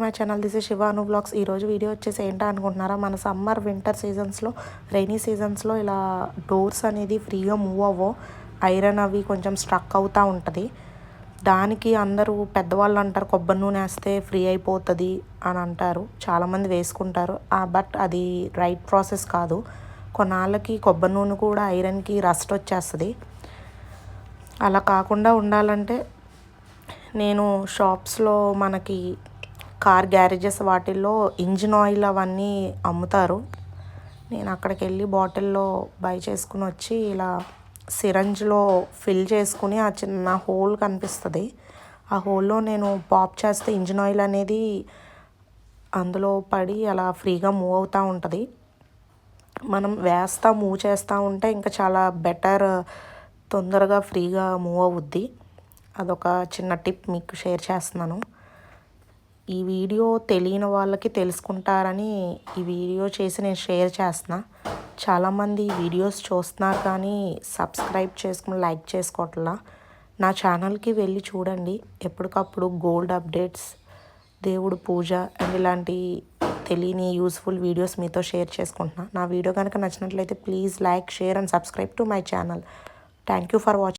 To my channel. This is Shivanu vlogs. ఈరోజు video వచ్చేసి ఏంటో అనుకుంటున్నారా? మన సమ్మర్ వింటర్ సీజన్స్లో రైనీ సీజన్స్లో ఇలా డోర్స్ అనేది ఫ్రీగా మూవ్ అవ్వవు ఐరన్ అవి కొంచెం స్ట్రక్ అవుతూ ఉంటుంది. దానికి అందరూ పెద్దవాళ్ళు అంటారు కొబ్బరి నూనె వేస్తే ఫ్రీ అయిపోతుంది అని అంటారు. చాలామంది వేసుకుంటారు. బట్ అది రైట్ ప్రాసెస్ కాదు. కొన్నాళ్ళకి కొబ్బరి నూనె కూడా ఐరన్కి రస్ట్ వచ్చేస్తుంది. అలా కాకుండా ఉండాలంటే నేను షాప్స్లో మనకి కార్ గ్యారేజెస్ వాటిల్లో ఇంజిన్ ఆయిల్ అవన్నీ అమ్ముతారు. నేను అక్కడికి వెళ్ళి బాటిల్లో బై చేసుకుని వచ్చి ఇలా సిరంజ్లో ఫిల్ చేసుకుని ఆ చిన్న హోల్ కనిపిస్తుంది. ఆ హోల్లో నేను పాప్ చేస్తే ఇంజిన్ ఆయిల్ అనేది అందులో పడి అలా ఫ్రీగా మూవ్ అవుతూ ఉంటుంది. మనం వేస్తా మూవ్ చేస్తూ ఉంటే ఇంకా చాలా బెటర్ తొందరగా ఫ్రీగా మూవ్ అవుద్ది. అదొక చిన్న టిప్ మీకు షేర్ చేస్తున్నాను. ఈ వీడియో తెలియని వాళ్ళకి తెలుసుకుంటారని ఈ వీడియో చేసి నేను షేర్ చేస్తున్నా. చాలామంది వీడియోస్ చూస్తున్నారు కానీ సబ్స్క్రైబ్ చేసుకుని లైక్ చేసుకోవట్లా. నా ఛానల్కి వెళ్ళి చూడండి. ఎప్పటికప్పుడు గోల్డ్ అప్డేట్స్ దేవుడు పూజ అండ్ ఇలాంటి తెలియని యూస్ఫుల్ వీడియోస్ మీతో షేర్ చేసుకుంటున్నా. నా వీడియో కనుక నచ్చినట్లయితే please like share and subscribe to my channel. Thank you for watching